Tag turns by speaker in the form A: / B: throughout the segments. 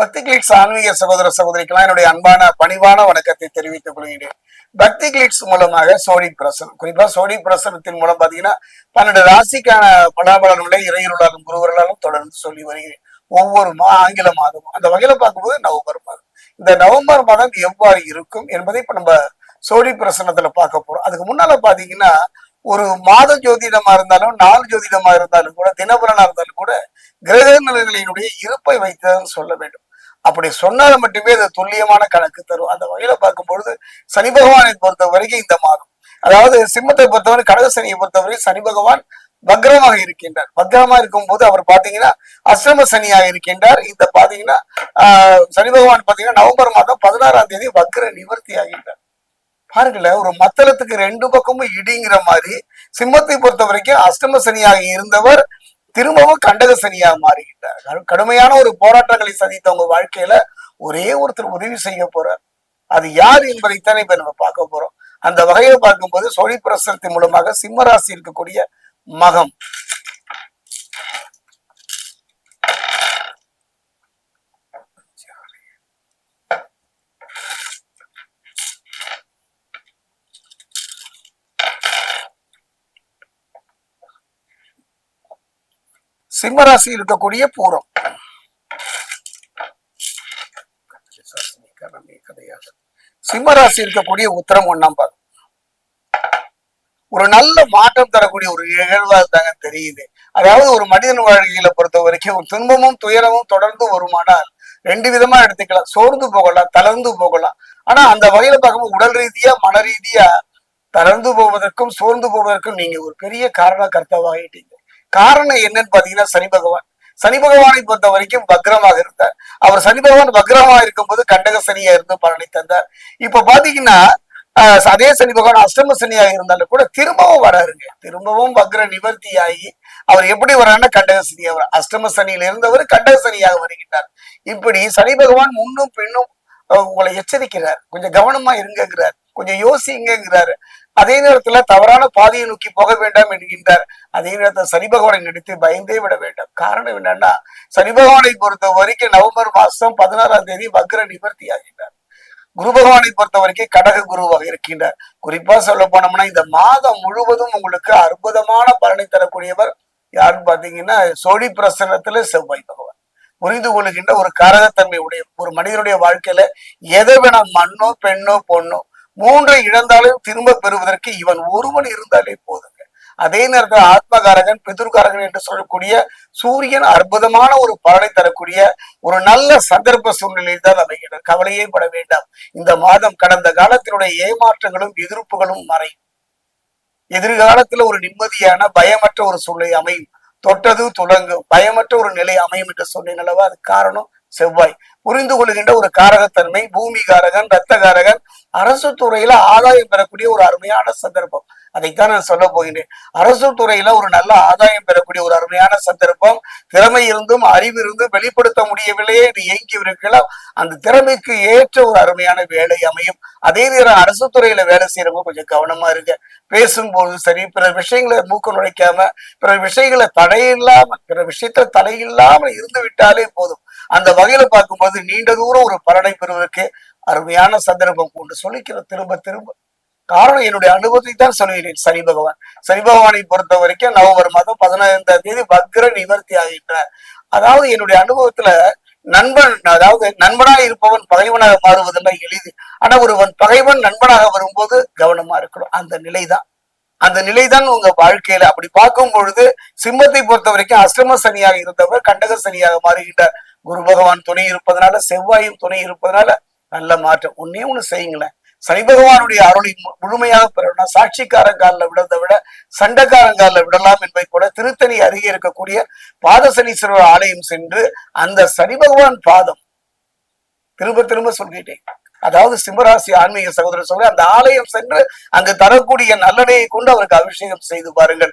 A: பக்திகிளிட்ஸ் ஆன்மீக சகோதர சகோதரிக்கெல்லாம் என்னுடைய அன்பான பணிவான வணக்கத்தை தெரிவித்துக் கொள்கிறேன் பக்தி கிளிட்ஸ் மூலமாக சோழி பிரசனம். குறிப்பா சோடி பிரசனத்தின் மூலம் பாத்தீங்கன்னா பன்னெண்டு ராசிக்கான பலாபலன்களை இறையருளாலும் குருவர்களாலும் தொடர்ந்து சொல்லி வருகிறேன். ஒவ்வொரு மா ஆங்கில மாதமும். அந்த வகையில பார்க்கும்போது நவம்பர் மாதம். இந்த நவம்பர் மாதம் எவ்வாறு இருக்கும் என்பதை இப்ப நம்ம சோடி பிரசனத்துல பார்க்க போறோம். அதுக்கு முன்னால பாத்தீங்கன்னா ஒரு மாத ஜோதிடமா இருந்தாலும் நாள் ஜோதிடமா இருந்தாலும் கூட தினபலனா இருந்தாலும் கூட கிரக நிலைகளினுடைய இருப்பை வைத்ததுன்னு சொல்ல வேண்டும். அப்படி சொன்னால் மட்டுமே அது துல்லியமான கணக்கு தரும். அந்த வகையில பார்க்கும் பொழுது சனி பகவானை பொறுத்த வரைக்கும் இந்த மாதம். அதாவது சிம்மத்தை பொறுத்தவரை கடக சனியை பொறுத்தவரை சனி பகவான் பக்ரமாக இருக்கின்றார். பக்ரமா இருக்கும் போது அவர் பாத்தீங்கன்னா அஷ்டம சனியாக இருக்கின்றார். இந்த பாத்தீங்கன்னா ஆஹ் சனி பகவான் பாத்தீங்கன்னா நவம்பர் மாதம் பதினாறாம் தேதி வக்ர நிவர்த்தி ஆகின்றார் பாருங்களேன் ஒரு மத்தளத்துக்கு ரெண்டு பக்கமும் இடிங்கிற மாதிரி சிம்மத்தை பொறுத்த வரைக்கும் அஷ்டம சனியாக இருந்தவர் திரும்பவும் கண்டக சனியாக மாறிக்கிட்டார். கடுமையான ஒரு போராட்டங்களை சந்தித்தவங்க வாழ்க்கையில ஒரே ஒருத்தர் உதவி செய்ய போறார். அது யார் என்பதைத்தான் இப்ப நம்ம பார்க்க போறோம். அந்த வகையை பார்க்கும்போது சோழி பிரசனத்தின் மூலமாக சிம்மராசி இருக்கக்கூடிய மகம். சிம்மராசி இருக்கக்கூடிய பூரம். சிம்மராசி இருக்கக்கூடிய உத்தரம் ஒண்ணாம் பாதம் ஒரு நல்ல மாற்றம் தரக்கூடிய ஒரு நிகழ்வா தாங்க தெரியுது. அதாவது ஒரு மனிதன் வாழ்க்கையில பொறுத்த வரைக்கும் துன்பமும் துயரமும் தொடர்ந்து வருமானால் ரெண்டு விதமா எடுத்துக்கலாம். சோர்ந்து போகலாம் தளர்ந்து போகலாம். ஆனா அந்த வகையில பார்க்கும்போது உடல் ரீதியா மன ரீதியா தளர்ந்து போவதற்கும் சோர்ந்து போவதற்கும் நீங்க ஒரு பெரிய காரண கர்த்தாவாகிட்டீங்க காரணம் என்னன்னு பாத்தீங்கன்னா சனி பகவான். சனி பகவானை பொறுத்த வரைக்கும் பக்ரமாக இருந்தார். அவர் சனி பகவான் பக்ரமா இருக்கும்போது கண்டக சனியா இருந்து பலனை தந்தார். இப்ப பாத்தீங்கன்னா ஆஹ் அதே சனி பகவான் அஷ்டம சனியாக இருந்தாலும் கூட திரும்பவும் வராருங்க. திரும்பவும் பக்ர நிவர்த்தி ஆகி அவர் எப்படி வர்றாருன்னா கண்டக சனியாக வர அஷ்டம சனியில இருந்தவர் கண்டக சனியாக வருகின்றார். இப்படி சனி பகவான் முன்னும் பின்னும் உங்களை எச்சரிக்கிறார். கொஞ்சம் கவனமா இருங்கிறார் கொஞ்சம் யோசிங்கிறாரு அதே நேரத்துல தவறான பாதையை நோக்கி போக வேண்டாம் என்கின்றார். அதே நேரத்தில் சனி பகவானை நினைத்து பயந்தே விட வேண்டாம். காரணம் என்னன்னா சனி பகவானை பொறுத்த வரைக்கும் நவம்பர் மாசம் பதினாறாம் தேதி வக்ர நிவர்த்தி ஆகின்றார். குரு பகவானை பொறுத்த வரைக்கும் கடக குருவாக இருக்கின்றார். குறிப்பா சொல்ல போனோம்னா இந்த மாதம் முழுவதும் உங்களுக்கு அற்புதமான பலனை தரக்கூடியவர் யாருன்னு பாத்தீங்கன்னா சோழி பிரசனத்துல செவ்வாய் பகவான். புரிந்து கொள்கின்ற ஒரு காரகத்தன்மை உடைய ஒரு மனிதனுடைய வாழ்க்கையில எதை வேணா மண்ணோ பெண்ணோ பொண்ணோ மூன்றை இழந்தாலும் திரும்ப பெறுவதற்கு இவன் ஒருவன் இருந்தாலே போதுங்க. அதே நேரத்தில் ஆத்மகாரகன் பிதுர்காரகன் என்று சொல்லக்கூடிய சூரியன் அற்புதமான ஒரு பலனை தரக்கூடிய ஒரு நல்ல சந்தர்ப்ப சூழ்நிலையில் தான் அமைகிறது கவலையே பட வேண்டாம். இந்த மாதம் கடந்த காலத்தினுடைய ஏமாற்றங்களும் எதிர்ப்புகளும் மறையும். எதிர்காலத்துல ஒரு நிம்மதியான பயமற்ற ஒரு சூழ்நிலை அமையும். தொட்டது துலங்கும் பயமற்ற ஒரு நிலை அமையும் என்று சொன்னேன் அல்லவா? அது காரணம் செவ்வாய். புரிந்து கொள்கின்ற ஒரு காரகத்தன்மை பூமி காரகன் ரத்த காரகன் அரசு துறையில ஆதாயம் பெறக்கூடிய ஒரு அருமையான சந்தர்ப்பம். அதைத்தான் நான் சொல்ல போகின்றேன் அரசு துறையில ஒரு நல்ல ஆதாயம் பெறக்கூடிய ஒரு அருமையான சந்தர்ப்பம். திறமை இருந்தும் அறிவு இருந்தும் வெளிப்படுத்த முடியவில்லையே என்று இயங்கி இருக்கலாம் அந்த திறமைக்கு ஏற்ற ஒரு அருமையான வேலை அமையும். அதே நேரம் அரசு துறையில வேலை செய்யறவங்க கொஞ்சம் கவனமா இருங்க. பேசும்போது சரி பிற விஷயங்களை மூக்க நுழைக்காம பிற விஷயங்களை தடையில்லாம பிற விஷயத்துல தடையில்லாம இருந்து விட்டாலே போதும். அந்த வகையில பார்க்கும்போது நீண்ட தூரம் ஒரு பலனை பெறுவதற்கு அருமையான சந்தர்ப்பம் கொண்டு சொல்லிக்கிற திரும்ப திரும்ப. காரணம் என்னுடைய அனுபவத்தை தான் சொல்கிறேன் சனி பகவான். சனி பகவானை பொறுத்த வரைக்கும் நவம்பர் மாதம் பதினைந்தாம் தேதி வக்ர நிவர்த்தி ஆகின்றார். அதாவது என்னுடைய அனுபவத்துல நண்பன் அதாவது நண்பனாக இருப்பவன் பகைவனாக மாறுவதெல்லாம் எளிது. ஆனா ஒருவன் பகைவன் நண்பனாக வரும்போது கவனமா இருக்கணும். அந்த நிலைதான். அந்த நிலைதான் உங்க வாழ்க்கையில. அப்படி பார்க்கும் பொழுது சிம்மத்தை பொறுத்த வரைக்கும் அஷ்டம சனியாக இருந்தவர் கண்டக சனியாக மாறுகின்றார். குரு பகவான் துணை இருப்பதனால செவ்வாயும் துணை இருப்பதனால நல்ல மாற்றம். ஒன்னே ஒண்ணு செய்யுங்களேன். சனி பகவானுடைய அருளை முழுமையாக பெறணும்னா சாட்சிக்காரங்காலில் விடுறதை விட சண்டைக்காரங்காலில் விடலாம் என்பதை கூட திருத்தணி அருகே இருக்கக்கூடிய பாத சனீஸ்வரர் ஆலயம் சென்று அந்த சனி பகவான் பாதம் திரும்ப திரும்ப சொல்லிட்டேன் அதாவது சிம்மராசி ஆன்மீக சகோதரர் சொல்ல அந்த ஆலயம் சென்று அங்கு தரக்கூடிய நல்லடையை கொண்டு அவருக்கு அபிஷேகம் செய்து பாருங்கள்.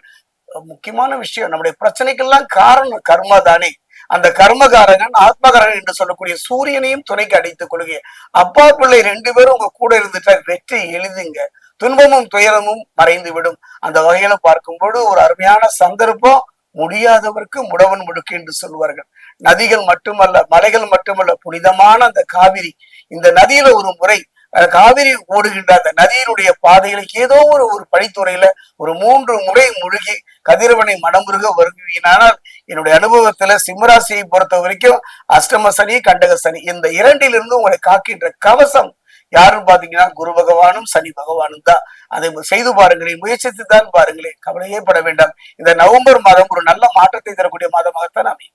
A: முக்கியமான விஷயம் நம்முடைய பிரச்சனைக்கெல்லாம் காரணம் கர்மா தானே. அந்த கர்மகாரகன் ஆத்மகாரகன் என்று சொல்லக்கூடிய சூரியனையும் துணைக்கு அடைத்துக் கொள்ளுங்க அப்பா பிள்ளை ரெண்டு பேரும் உங்க கூட இருந்துட்டா வெற்றி எழுதுங்க. துன்பமும் துயரமும் மறைந்து விடும் அந்த வகையில பார்க்கும்போது ஒரு அருமையான சந்தர்ப்பம் முடியாதவருக்கு முடவன் முடுக்கு என்று சொல்வார்கள் நதிகள் மட்டுமல்ல மலைகள் மட்டுமல்ல புனிதமான அந்த காவிரி. இந்த நதியில ஒரு முறை காவிரி ஓடுகின்ற அந்த நதியினுடைய பாதையில ஏதோ ஒரு ஒரு பழித்துறையில ஒரு மூன்று முறை முழுகி கதிரவனை மனமுருக வருகிறானால் என்னுடைய அனுபவத்துல சிம்மராசியை பொறுத்த வரைக்கும் அஷ்டம சனி கண்டக சனி இந்த இரண்டிலிருந்து உங்களை காக்கின்ற கவசம் யாருன்னு பாத்தீங்கன்னா குரு பகவானும் சனி பகவானும் தான். அதை செய்து பாருங்களேன் முயற்சித்து தான் பாருங்களேன். கவலையே பட வேண்டாம். இந்த நவம்பர் மாதம் ஒரு நல்ல மாற்றத்தை தரக்கூடிய மாதமாகத்தான் அமையும்.